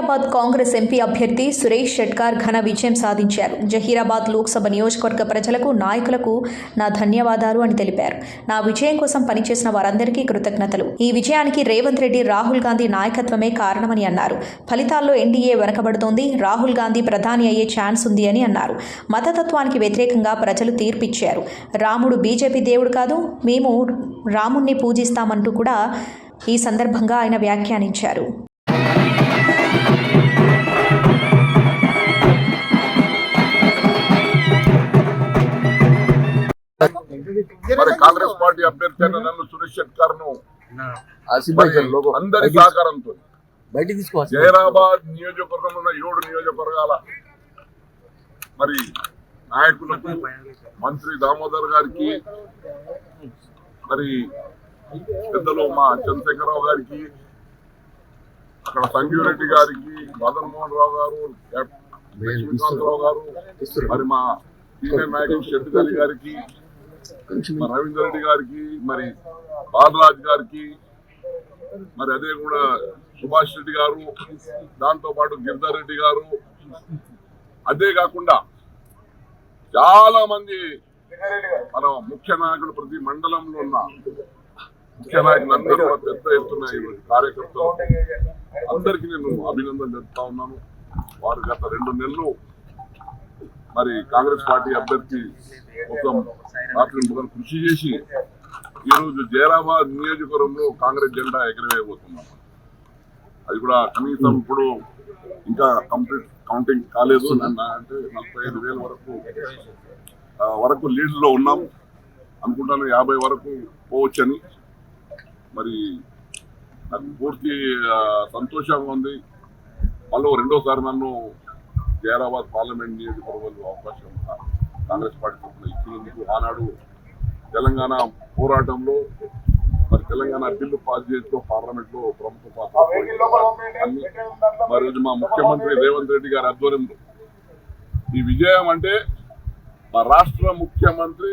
Zaheerabad Congress MP అభ్యర్థి సురేష్ షెట్కార్ ఘన విజయం సాధించారు. జహీరాబాద్ లోక్సభ నియోజకవర్గ ప్రజలకు నాయకులకు నా ధన్యవాదాలు అని తెలిపారు. నా విజయం కోసం పనిచేసిన వారందరికీ కృతజ్ఞతలు. ఈ విజయానికి రేవంత్ రెడ్డి రాహుల్ గాంధీ నాయకత్వమే కారణమని అన్నారు. ఫలితాల్లో ఎన్డీఏ వెనకబడుతోంది. రాహుల్ గాంధీ ప్రధాని అయ్యే ఛాన్స్ ఉంది అని అన్నారు. మతతత్వానికి వ్యతిరేకంగా ప్రజలు తీర్పిచ్చారు. రాముడు బీజేపీ దేవుడు కాదు మేము రాముణ్ణి పూజిస్తామంటూ కూడా ఈ సందర్భంగా ఆయన వ్యాఖ్యానించారు. మరి కాంగ్రెస్ పార్టీ అభ్యర్థి అయిన నన్ను సురేష్ షెట్కర్ను. అందరి సహకారంతో బయటికి తీసుకో జైరాబాద్ నియోజకవర్గంలో ఉన్న ఏడు నియోజకవర్గాల మరి నాయకులకు మంత్రి దామోదర్ గారికి మరి పెద్దలు మా చంద్రశేఖరరావు గారికి అక్కడ సంజీవ్ రెడ్డి గారికి మదన్ మోహన్ రావు గారు లక్ష్మీకాంతరావు గారు మరి మా సీనియర్ నాయకులు షెట్టి గారికి రవీందర్ రెడ్డి గారికి మరి బాలరాజ్ గారికి మరి అదే కూడా సుభాష్ రెడ్డి గారు దాంతో పాటు గిరిధర్ రెడ్డి గారు. అదే కాకుండా చాలా మంది మన ముఖ్య నాయకులు ప్రతి మండలంలో ఉన్న ముఖ్య నాయకులు అందరూ కూడా పెద్ద ఎత్తున కార్యకర్తలు. అందరికీ నేను అభినందన చెప్తా ఉన్నాను. వారు గత రెండు నెలలు మరి కాంగ్రెస్ పార్టీ అభ్యర్థి మొత్తం రాత్రి మొదలు కృషి చేసి ఈ రోజు జైరాబాద్ నియోజకవర్గంలో కాంగ్రెస్ జెండా ఎగరవేయబోతున్నాం. అది కూడా కనీసం ఇప్పుడు ఇంకా కంప్లీట్ కౌంటింగ్ కాలేదు. అంటే నలభై ఐదు వేల వరకు వరకు లీడ్స్లో ఉన్నాం. అనుకుంటాను యాభై వరకు పోవచ్చని. మరి నాకు పూర్తి సంతోషంగా ఉంది. మళ్ళీ రెండోసారి నన్ను జైరాబాద్ పార్లమెంట్ నియోజకవర్గంలో అవకాశం కాంగ్రెస్ పార్టీ తరఫున ఇచ్చినందుకు ఆనాడు తెలంగాణ పోరాటంలో మరి తెలంగాణ బిల్లు పాస్ చేయడంలో పార్లమెంట్లో ప్రముఖ పాత్ర మరి మా ముఖ్యమంత్రి రేవంత్ రెడ్డి గారి ఆధ్వర్యంలో. ఈ విజయం అంటే మా రాష్ట్ర ముఖ్యమంత్రి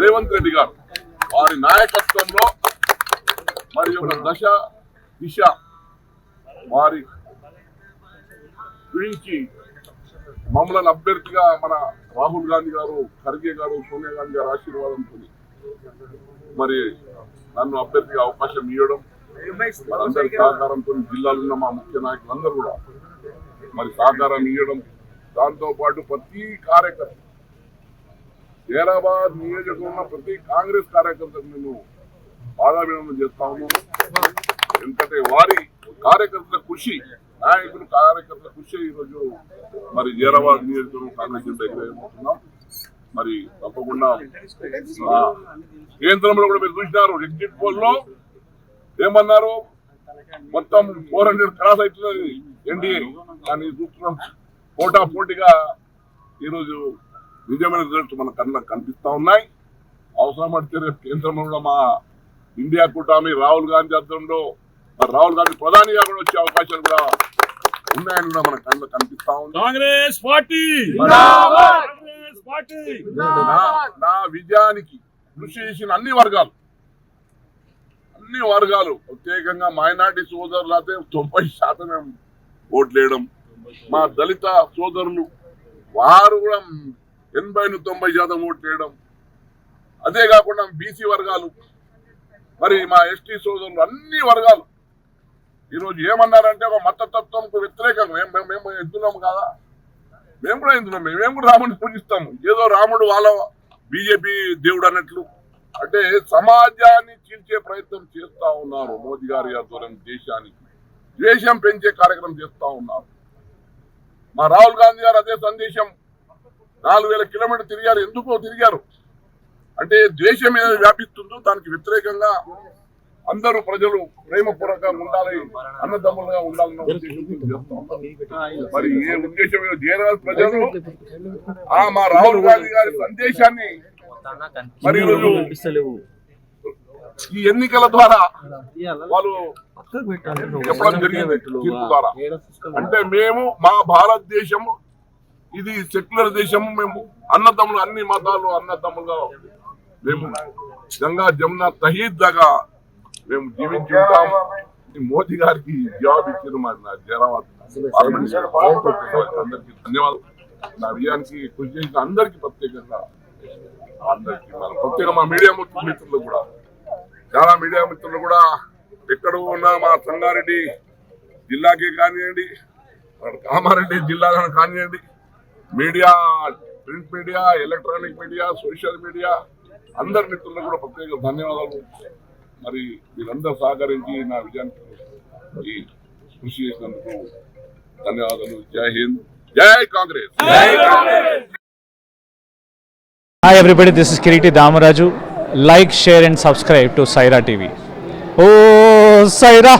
రేవంత్ రెడ్డి గారు. వారి నాయకత్వంలో మరి ఒక దశ దిశ వారి గురించి మమ్మల్ని అభ్యర్థిగా మన రాహుల్ గాంధీ గారు ఖర్గే గారు సోనియా గాంధీ గారు ఆశీర్వాదంతో మరి నన్ను అభ్యర్థిగా అవకాశం ఇవ్వడం అందరి సహకారంతో జిల్లాలో ఉన్న మా ముఖ్య నాయకులందరూ కూడా మరి సహకారం ఇవ్వడం దాంతో పాటు ప్రతి కార్యకర్త హైదరాబాద్ నియోజకవర్గం ప్రతి కాంగ్రెస్ కార్యకర్తకు నేను పాదాభినందన చేస్తా ఉన్నాను. ఎందుకంటే వారి కార్యకర్తల కృషి నాయకులు కార్యకర్తల కృషి ఈరోజు మరి జైరాబాద్ నియోజకవర్గం కాంగ్రెస్ జెండా మరి తప్పకుండా కేంద్రంలో కూడా మీరు చూసినారు ఎగ్జిట్ పోల్లో ఏమన్నారు? మొత్తం ఫోర్ హండ్రెడ్ క్రాస్ అవుతున్నది ఎన్డీఏ. కానీ చూస్తున్నాం. పోటా పోటీగా ఈరోజు నిజమైన రిజల్ట్స్ మన కళ్ళకు కనిపిస్తా ఉన్నాయి. అవసరం పడితే రేపు కేంద్రంలో కూడా మా ఇండియా కూటమి రాహుల్ గాంధీ అర్థంలో మరి రాహుల్ గాంధీ ప్రధానిగా కూడా వచ్చే అవకాశాలు కూడా ఉన్నాయని కూడా మన కళ్ళకు కనిపిస్తా ఉంది. కాంగ్రెస్ పార్టీ! మరి కాంగ్రెస్ పార్టీ! నా- నా విజయానికి కృషి చేసిన అన్ని వర్గాలు అన్ని వర్గాలు ప్రత్యేకంగా మైనార్టీ సోదరులు అయితే తొంభై శాతం ఓట్లేయడం మా దళిత సోదరులు వారు కూడా ఎనభై నుంచి తొంభై శాతం ఓట్లేయడం అదే కాకుండా బీసీ వర్గాలు మరి మా ఎస్టీ సోదరులు అన్ని వర్గాలు ఈరోజు ఏమన్నారంటే ఒక మతతత్వంకు వ్యతిరేకంగా మేము మేము- ఎత్తున్నాము కదా? మేము కూడా ఎందుకున్నాం మేము కూడా రాముడిని పూజిస్తాము. ఏదో రాముడు వాళ్ళ బీజేపీ దేవుడు అన్నట్లు. అంటే సమాజాన్ని చీల్చే ప్రయత్నం చేస్తా ఉన్నారు మోదీ గారి ఆధ్వర్యం దేశానికి. ద్వేషం పెంచే కార్యక్రమం చేస్తా ఉన్నారు. మా రాహుల్ గాంధీ గారు అదే సందేశం. నాలుగు వేల కిలోమీటర్ తిరిగారు. ఎందుకో తిరిగారు? అంటే ద్వేషం ఏదో వ్యాపిస్తుందో దానికి వ్యతిరేకంగా అందరూ ప్రజలు ప్రేమపూర్వకంగా ఉండాలి అన్నదమ్ములుగా ఉండాలన్న ఉన్నారు. మరి ఏ ఉద్దేశం ఏదో జయరాజ్ ప్రజలు ఆ మా రాహుల్ గాంధీ గారి సందేశాన్ని మరి ఈ ఎన్నికల ద్వారా వాళ్ళు చెప్పడం జరిగింది తీర్పు ద్వారా. అంటే మేము మా భారతదేశము ఇది సెక్యులర్ దేశము మేము అన్నదమ్ములు అన్ని మతాలు అన్నదమ్ములుగా మేము గంగా జమున తహీద్ దాకా మేము జీవించి ఉంటాం. ఈ మోదీ గారికి జవాబు ఇచ్చిన మరి నా జనాభా అందరికీ ధన్యవాదాలు. నా విజయానికి కృషి చేసిన అందరికీ ప్రత్యేకంగా అందరికీ మన ప్రత్యేకంగా మా మీడియా మిత్రులు కూడా. చాలా మీడియా మిత్రులు కూడా ఎక్కడ ఉన్నా మా సంగారెడ్డి జిల్లాకి కానివ్వండి కామారెడ్డి జిల్లాలో కానివ్వండి. Media print media electronic media social media అందరి మిత్రులకు కూడా ప్రత్యేక ధన్యవాదాలు. మరి మీరందరూ సహకరించి నా విజయానికి కృషి చేసినందుకు ధన్యవాదాలు Jai Hind Jai Congress Hi everybody, this is Kiriti Damaraju. Like, share and subscribe to Saira TV. Oh, Saira!